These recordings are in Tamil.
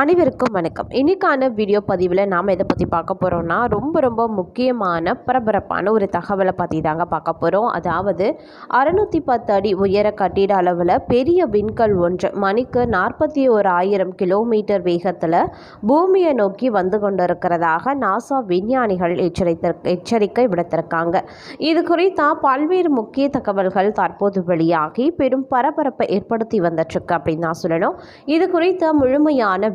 அனைவருக்கும் வணக்கம். இன்னைக்கான வீடியோ பதிவில் நாம் எதை பற்றி பார்க்க போகிறோம்னா ரொம்ப ரொம்ப முக்கியமான பரபரப்பான ஒரு தகவலை பற்றி தாங்க பார்க்க போகிறோம் அதாவது அறுநூற்றி பத்து அடி உயர கட்டிட அளவில் பெரிய விண்கல் ஒன்று மணிக்கு நாற்பத்தி ஒரு ஆயிரம் கிலோமீட்டர் வேகத்தில் பூமியை நோக்கி வந்து கொண்டிருக்கிறதாக நாசா விஞ்ஞானிகள் எச்சரித்த எச்சரிக்கை விடுத்திருக்காங்க. இது குறித்த பல்வேறு முக்கிய தகவல்கள் தற்போது வெளியாகி பெரும் பரபரப்பை ஏற்படுத்தி வந்துட்டுருக்கு அப்படின்னு தான் சொல்லணும். இது குறித்த முழுமையான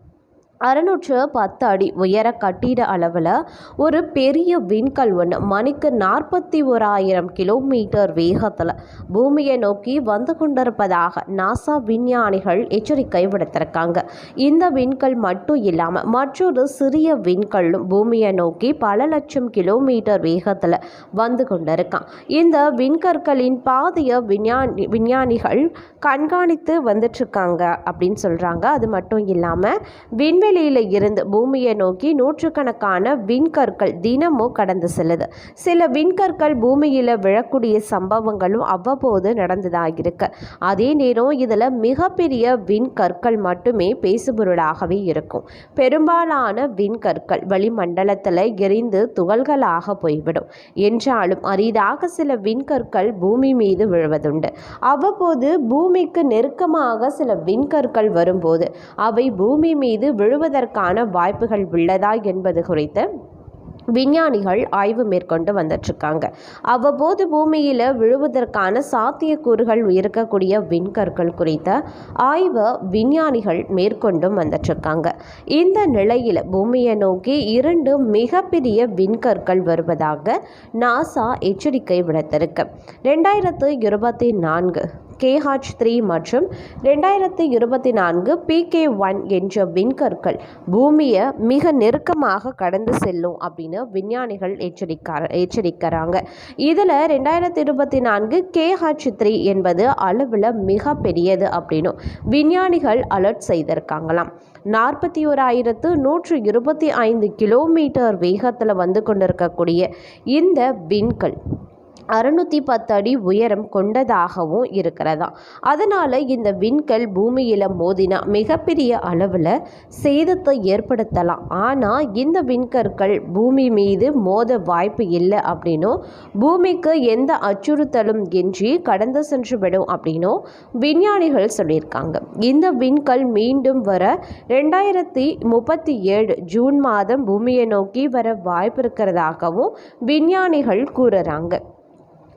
அறுநூற்று பத்து அடி உயர கட்டிட அளவில் ஒரு பெரிய விண்கல் ஒன்று மணிக்கு நாற்பத்தி ஓராயிரம் கிலோமீட்டர் வேகத்தில் பூமியை நோக்கி வந்து கொண்டிருப்பதாக நாசா விஞ்ஞானிகள் எச்சரிக்கை விடுத்திருக்காங்க. இந்த விண்கல் மட்டும் இல்லாமல் மற்றொரு சிறிய விண்கல்லும் பூமியை நோக்கி பல லட்சம் கிலோமீட்டர் வேகத்தில் வந்து கொண்டிருக்கான். இந்த விண்கற்களின் பாதையை விஞ்ஞானி விஞ்ஞானிகள் கண்காணித்து வந்துட்டுருக்காங்க அப்படின்னு சொல்கிறாங்க அது மட்டும் இல்லாமல் விண்வெளி விண்வெளியில் இருந்து பூமியை நோக்கி நூற்றுக்கணக்கான விண்கற்கள் தினமும் கடந்து செல்லுது. சில விண்கற்கள் பூமியில் விழக்கூடிய சம்பவங்களும் அவ்வப்போது நடந்ததாக இருக்கு அதே நேரம் இதில் மிகப்பெரிய விண்கற்கள் மட்டுமே பேசுபொருளாகவே இருக்கும். பெரும்பாலான விண்கற்கள் வளிமண்டலத்தில் எரிந்து துகள்களாக போய்விடும். என்றாலும் அரிதாக சில விண்கற்கள் பூமி மீது விழுவதுண்டு. அவ்வப்போது பூமிக்கு நெருக்கமாக சில விண்கற்கள் வரும்போது அவை பூமி மீது விழு பெறுவதற்கான வாய்ப்புகள் உள்ளதா என்பது குறித்து விஞ்ஞானிகள் ஆய்வு மேற்கொண்டு வந்துட்டுருக்காங்க. அவ்வப்போது பூமியில் விழுவதற்கான சாத்தியக்கூறுகள் இருக்கக்கூடிய விண்கற்கள் குறித்த ஆய்வை விஞ்ஞானிகள் மேற்கொண்டும் வந்துட்டுருக்காங்க. இந்த நிலையில் பூமியை நோக்கி இரண்டு மிகப்பெரிய விண்கற்கள் வருவதாக நாசா எச்சரிக்கை விடுத்திருக்கு. ரெண்டாயிரத்து இருபத்தி நான்கு கேஹாச் த்ரீ மற்றும் ரெண்டாயிரத்தி இருபத்தி நான்கு பிகே ஒன் என்ற விண்கற்கள் பூமியை மிக நெருக்கமாக கடந்து செல்லும் அப்படின்னு விஞ்ஞானிகள் எச்சரிக்க எச்சரிக்கிறாங்க. இதில் ரெண்டாயிரத்தி இருபத்தி நான்கு கேஹாச் த்ரீ என்பது அளவில் மிக பெரியது அப்படின்னும் விஞ்ஞானிகள் அலர்ட் செய்திருக்காங்களாம். நாற்பத்தி ஓராயிரத்து நூற்று இருபத்தி ஐந்து கிலோமீட்டர் வேகத்தில் வந்து கொண்டிருக்கக்கூடிய இந்த விண்கல் அறுநூற்றி பத்து அடி உயரம் கொண்டதாகவும் இருக்கிறதா. அதனால் இந்த விண்கல் பூமியில் மோதினா மிகப்பெரிய அளவில் சேதத்தை ஏற்படுத்தலாம். ஆனால் இந்த விண்கற்கள் பூமி மீது மோத வாய்ப்பு இல்லை அப்படின்னும் பூமிக்கு எந்த அச்சுறுத்தலும் இன்றி கடந்து சென்று விடும் அப்படின்னும் விஞ்ஞானிகள் சொல்லியிருக்காங்க. இந்த விண்கல் மீண்டும் வர ரெண்டாயிரத்தி முப்பத்தி ஏழு ஜூன் மாதம் பூமியை நோக்கி வர வாய்ப்பு இருக்கிறதாகவும் விஞ்ஞானிகள் கூறுறாங்க.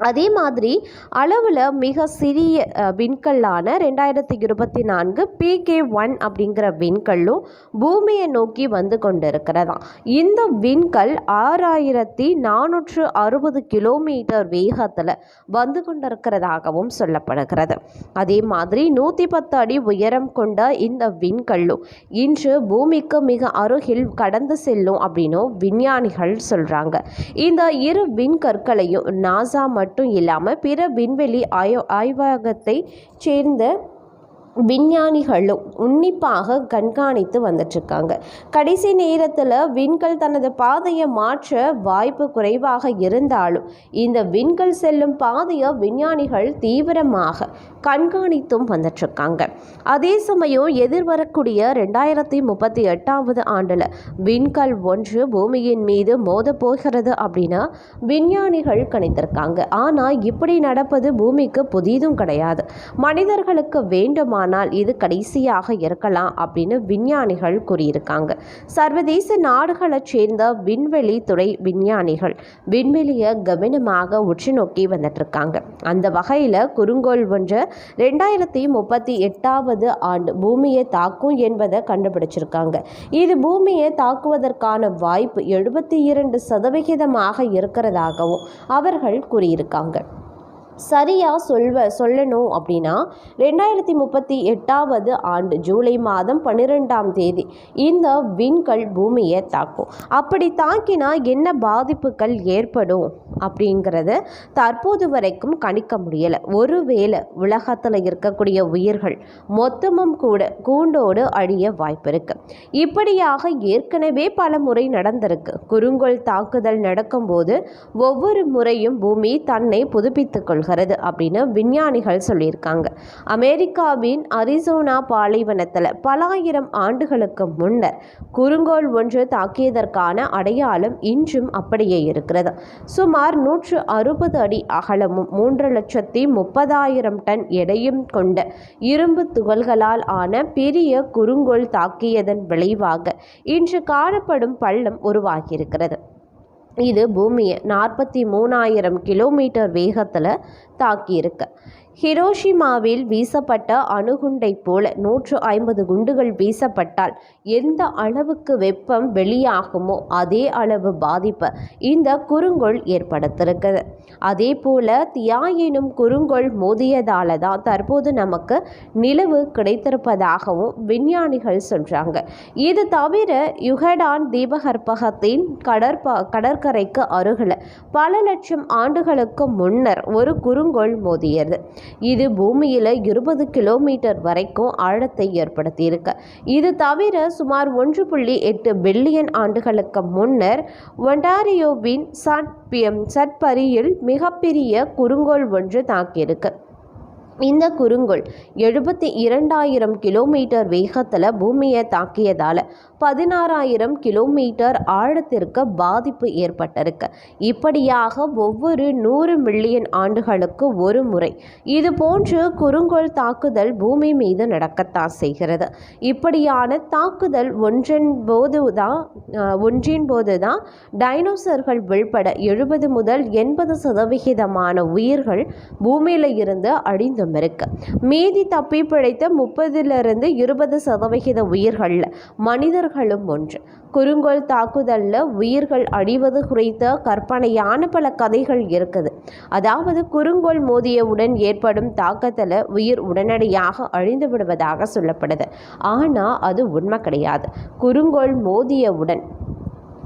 அதே மாதிரி அளவில் மிக சிறிய விண்கல்லான ரெண்டாயிரத்தி இருபத்தி நான்கு பிகே ஒன் அப்படிங்கிற விண்கல்லும் பூமியை நோக்கி வந்து கொண்டிருக்கிறதா இந்த விண்கல் ஆறாயிரத்தி நானூற்று அறுபது கிலோமீட்டர் வேகத்தில் வந்து கொண்டிருக்கிறதாகவும் சொல்லப்படுகிறது. அதே மாதிரி நூற்றி பத்து அடி உயரம் கொண்ட இந்த விண்கல்லும் இன்று பூமிக்கு மிக அருகில் கடந்து செல்லும் அப்படின்னும் விஞ்ஞானிகள் சொல்கிறாங்க இந்த இரு விண்கற்களையும் நாசா மட்டும் இல்லாமல் பிற விண்வெளி ஆயோ ஆய்வகத்தை சேர்ந்த விஞ்ஞானிகளும் உன்னிப்பாக கண்காணித்து வந்துட்டுருக்காங்க. கடைசி நேரத்தில் விண்கல் தனது பாதையை மாற்ற வாய்ப்பு குறைவாக இருந்தாலும் இந்த விண்கல் செல்லும் பாதையை விஞ்ஞானிகள் தீவிரமாக கண்காணித்தும் வந்துட்டுருக்காங்க. அதே சமயம் எதிர்வரக்கூடிய ரெண்டாயிரத்தி முப்பத்தி எட்டாவது ஆண்டில் விண்கல் ஒன்று பூமியின் மீது மோத போகிறது அப்படின்னா விஞ்ஞானிகள் கணித்திருக்காங்க. ஆனால் இப்படி நடப்பது பூமிக்கு புதிதும் கிடையாது. மனிதர்களுக்கு வேண்டுமான ஆனால் இது கடைசியாக இருக்கலாம் அப்படின்னு விஞ்ஞானிகள் கூறியிருக்காங்க. சர்வதேச நாடுகளைச் சேர்ந்த விண்வெளி துறை விஞ்ஞானிகள் விண்வெளியை கவனமாக உற்று நோக்கி வந்துட்டுருக்காங்க. அந்த வகையில் குறுங்கோள் ஒன்று ரெண்டாயிரத்தி முப்பத்தி எட்டாவது ஆண்டு பூமியை தாக்கும் என்பதை கண்டுபிடிச்சிருக்காங்க. இது பூமியை தாக்குவதற்கான வாய்ப்பு எழுபத்தி இரண்டு சதவிகிதமாக இருக்கிறதாகவும் அவர்கள் கூறியிருக்காங்க. சரியாக சொல்வ சொல்லணும் அப்படின்னா ரெண்டாயிரத்தி முப்பத்தி எட்டாவது ஆண்டு ஜூலை மாதம் பன்னிரெண்டாம் தேதி இந்த விண்கல் பூமியை தாக்கும். அப்படி தாக்கினா என்ன பாதிப்புகள் ஏற்படும் அப்படிங்கிறத தற்போது வரைக்கும் கணிக்க முடியலை. ஒருவேளை உலகத்தில் இருக்கக்கூடிய உயிர்கள் மொத்தமும் கூட கூண்டோடு அழிய வாய்ப்பு இருக்கு. இப்படியாக ஏற்கனவே பல முறை நடந்திருக்கு. குறுங்கோள் தாக்குதல் நடக்கும்போது ஒவ்வொரு முறையும் பூமி தன்னை புதுப்பித்துக்கொள்ளும் கொள்கிறது அப்படின்னு விஞ்ஞானிகள் சொல்லியிருக்காங்க. அமெரிக்காவின் அரிசோனா பாலைவனத்தில் பல ஆயிரம் ஆண்டுகளுக்கு முன்னர் குறுங்கோள் ஒன்று தாக்கியதற்கான அடையாளம் இன்றும் அப்படியே இருக்கிறது. சுமார் நூற்று அறுபது அடி அகலமும் மூன்று லட்சத்தி முப்பதாயிரம் டன் எடையும் கொண்ட இரும்பு துகள்களால் ஆன பெரிய குறுங்கோள் தாக்கியதன் விளைவாக இன்று காணப்படும் பள்ளம் உருவாகியிருக்கிறது. இது பூமியை நாற்பத்தி மூணாயிரம் கிலோமீட்டர் வேகத்தில் தாக்கியிருக்கு. ஹிரோஷிமாவில் வீசப்பட்ட அணுகுண்டை போல நூற்று ஐம்பது குண்டுகள் வீசப்பட்டால் எந்த அளவுக்கு வெப்பம் வெளியாகுமோ அதே அளவு பாதிப்பு இந்த குறுங்கோள் ஏற்படுத்திருக்குது. அதே போல தியா எனும் குறுங்கோள் மோதியதால தான் தற்போது நமக்கு நிலவு கிடைத்திருப்பதாகவும் விஞ்ஞானிகள் சொல்றாங்க. இது தவிர யுகடான் தீபகற்பகத்தின் கடற்ப கடற்கரைக்கு அருகில் பல லட்சம் ஆண்டுகளுக்கு முன்னர் ஒரு குறுங்கோள் மோதியது. இது பூமியில் இருபது கிலோமீட்டர் வரைக்கும் ஆழத்தை ஏற்படுத்தியிருக்கு. இது தவிர சுமார் ஒன்று புள்ளி எட்டு பில்லியன் ஆண்டுகளுக்கு முன்னர் ஒண்டாரியோவின் சட்பியம் சட்பரியில் மிகப்பெரிய குறுங்கோள் ஒன்று தாக்கியிருக்கு. இந்த குறுங்கோள் எழுபத்தி இரண்டாயிரம் கிலோமீட்டர் வேகத்தில் பூமியை தாக்கியதால் பதினாறாயிரம் கிலோமீட்டர் ஆழத்திற்கு பாதிப்பு ஏற்பட்டிருக்கு. இப்படியாக ஒவ்வொரு நூறு மில்லியன் ஆண்டுகளுக்கு ஒரு முறை இது போன்று குறுங்கோள் தாக்குதல் பூமி மீது நடக்கத்தான் செய்கிறது. இப்படியான தாக்குதல் ஒன்றின் போது தான் ஒன்றின் போது தான் டைனோசர்கள் உள்பட எழுபது முதல் எண்பது சதவிகிதமான உயிர்கள் பூமியில் இருந்து அழிந்து அழிந்தும் இருக்குது மீதி தப்பி பிழைத்த முப்பதிலிருந்து இருபது சதவிகித உயிர்களில் மனிதர்களும் ஒன்று. குறுங்கோல் தாக்குதலில் உயிர்கள் அழிவது குறித்த கற்பனையான பல கதைகள் இருக்குது. அதாவது குறுங்கோல் மோதியவுடன் ஏற்படும் தாக்கத்தில் உயிர் உடனடியாக அழிந்து விடுவதாக சொல்லப்படுது. ஆனால் அது உண்மை கிடையாது. குறுங்கோள் மோதியவுடன்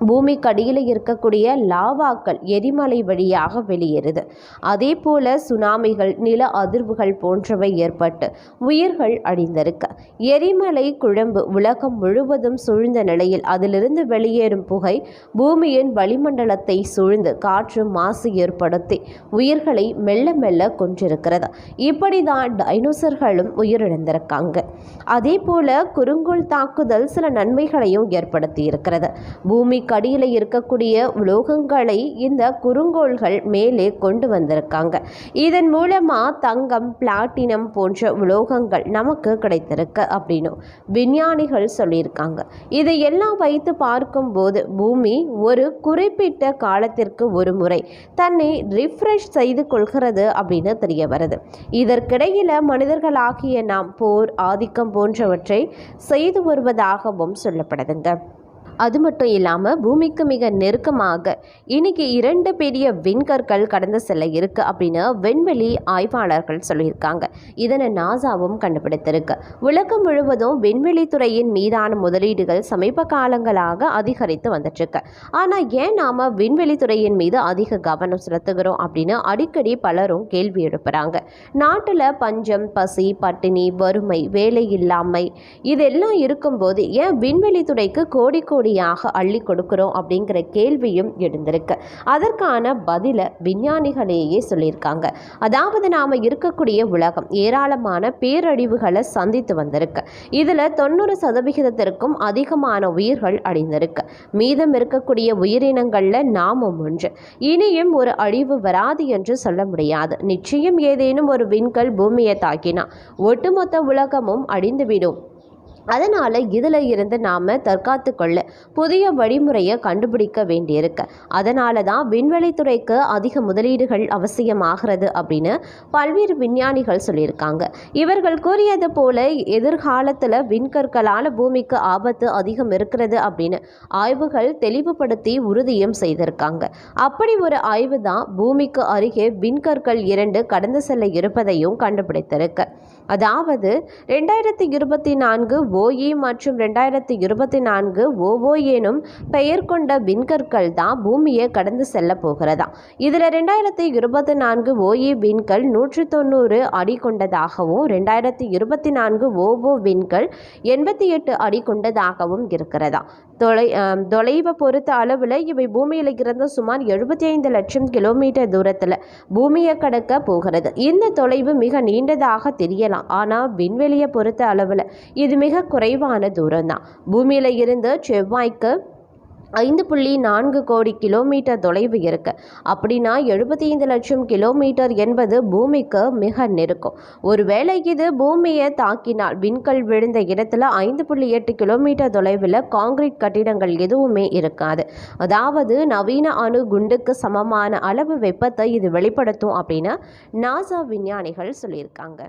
பூமிக்கடியில் இருக்கக்கூடிய லாவாக்கள் எரிமலை வழியாக வெளியேறுது. அதே போல சுனாமிகள் நில அதிர்வுகள் போன்றவை ஏற்பட்டு உயிர்கள் அழிந்திருக்க. எரிமலை குழம்பு உலகம் முழுவதும் சூழ்ந்த நிலையில் அதிலிருந்து வெளியேறும் புகை பூமியின் வளிமண்டலத்தை சூழ்ந்து காற்று மாசு ஏற்படுத்தி உயிர்களை மெல்ல மெல்ல கொன்றிருக்கிறது. இப்படிதான் டைனோசர்களும் உயிரிழந்திருக்காங்க. அதே போல குறுங்கோள் தாக்குதல் சில நன்மைகளையும் ஏற்படுத்தி இருக்கிறது பூமி கடியில் இருக்கக்கூடிய உலோகங்களை இந்த குறுங்கோள்கள் மேலே கொண்டு வந்திருக்காங்க. இதன் மூலமாக தங்கம் பிளாட்டினம் போன்ற உலோகங்கள் நமக்கு கிடைத்திருக்கு அப்படின்னு விஞ்ஞானிகள் சொல்லியிருக்காங்க. இதை எல்லாம் வைத்து பார்க்கும்போது பூமி ஒரு குறிப்பிட்ட காலத்திற்கு ஒரு முறை தன்னை ரிஃப்ரெஷ் செய்து கொள்கிறது அப்படின்னு தெரிய வருது. இதற்கிடையில் மனிதர்களாகிய நாம் போர் ஆதிக்கம் போன்றவற்றை செய்து வருவதாகவும் சொல்லப்படுதுங்க. அது மட்டும் இல்லாமல் பூமிக்கு மிக நெருக்கமாக இன்னைக்கு இரண்டு பெரிய விண்கற்கள் கடந்து செல்ல இருக்கு அப்படின்னு விண்வெளி ஆய்வாளர்கள் சொல்லியிருக்காங்க. இதனை நாசாவும் கண்டுபிடித்திருக்கு. உலகம் முழுவதும் விண்வெளி துறையின் மீதான முதலீடுகள் சமீப காலங்களாக அதிகரித்து வந்துட்டுருக்கு. ஆனால் ஏன் நாம் விண்வெளி துறையின் மீது அதிக கவனம் செலுத்துகிறோம் அப்படின்னு அடிக்கடி பலரும் கேள்வி எழுப்புறாங்க. நாட்டில் பஞ்சம் பசி பட்டினி வறுமை வேலை இல்லாமை இதெல்லாம் இருக்கும்போது ஏன் விண்வெளி துறைக்கு கோடி கோடி எப்படியாக அள்ளி கொடுக்குறோம் அப்படிங்கிற கேள்வியும் எழுந்திருக்கு. அதற்கான பதிலை விஞ்ஞானிகளேயே சொல்லியிருக்காங்க. அதாவது நாம் இருக்கக்கூடிய உலகம் ஏராளமான பேரழிவுகளை சந்தித்து வந்திருக்கு. இதில் தொண்ணூறு சதவிகிதத்திற்கும் அதிகமான உயிர்கள் அழிந்திருக்கு. மீதம் இருக்கக்கூடிய உயிரினங்களில் நாமும் ஒன்று. இனியும் ஒரு அழிவு வராது என்று சொல்ல முடியாது. நிச்சயம் ஏதேனும் ஒரு விண்கல் பூமியை தாக்கினா ஒட்டுமொத்த உலகமும் அழிந்துவிடும். அதனால் இதில் இருந்து நாம் தற்காத்து கொள்ள புதிய வழிமுறையை கண்டுபிடிக்க வேண்டியிருக்கு. அதனால தான் விண்வெளித்துறைக்கு அதிக முதலீடுகள் அவசியமாகிறது அப்படின்னு பல்வேறு விஞ்ஞானிகள் சொல்லியிருக்காங்க. இவர்கள் கூறியது போல எதிர்காலத்தில் விண்கற்களான பூமிக்கு ஆபத்து அதிகம் இருக்கிறது அப்படின்னு ஆய்வுகள் தெளிவுபடுத்தி உறுதியும் செய்திருக்காங்க. அப்படி ஒரு ஆய்வு தான் பூமிக்கு அருகே விண்கற்கள் இரண்டு கடந்து செல்ல இருப்பதையும் கண்டுபிடித்திருக்கு. அதாவது ரெண்டாயிரத்தி இருபத்தி நான்கு ஓஇ மற்றும் ரெண்டாயிரத்தி இருபத்தி நான்கு ஓஓ எனும் பெயர் கொண்ட விண்கற்கள் தான் பூமியை கடந்து செல்ல போகிறதா. இதில் ரெண்டாயிரத்தி இருபத்தி நான்கு ஓஇ விண்கல் நூற்றி தொண்ணூறு அடி கொண்டதாகவும் ரெண்டாயிரத்தி இருபத்தி நான்கு ஓஓ விண்கல் எண்பத்தி எட்டு அடி கொண்டதாகவும் இருக்கிறதா. தொலை தொலைவை பொறுத்த அளவில் இவை பூமியில் இருந்து சுமார் எழுபத்தி ஐந்து லட்சம் கிலோமீட்டர் தூரத்தில் பூமியை கடக்க போகிறது. இந்த தொலைவு மிக நீண்டதாக தெரியலாம். ஆனால் விண்வெளியை பொறுத்த அளவில் இது மிக குறைவான தூரம் தான் பூமியில் இருந்து செவ்வாய்க்கு ஐந்து புள்ளி நான்கு கோடி கிலோமீட்டர் தொலைவு இருக்கு. அப்படின்னா எழுபத்தி ஐந்து லட்சம் கிலோமீட்டர் என்பது பூமிக்கு மிக நெருக்கம். ஒருவேளை இது பூமியை தாக்கினால் விண்கல் விழுந்த இடத்துல ஐந்து புள்ளி எட்டு கிலோமீட்டர் தொலைவில் காங்கிரீட் கட்டிடங்கள் எதுவுமே இருக்காது. அதாவது நவீன அணு குண்டுக்கு சமமான அளவு வெப்பத்தை இது வெளிப்படுத்தும் அப்படின்னு நாசா விஞ்ஞானிகள் சொல்லியிருக்காங்க.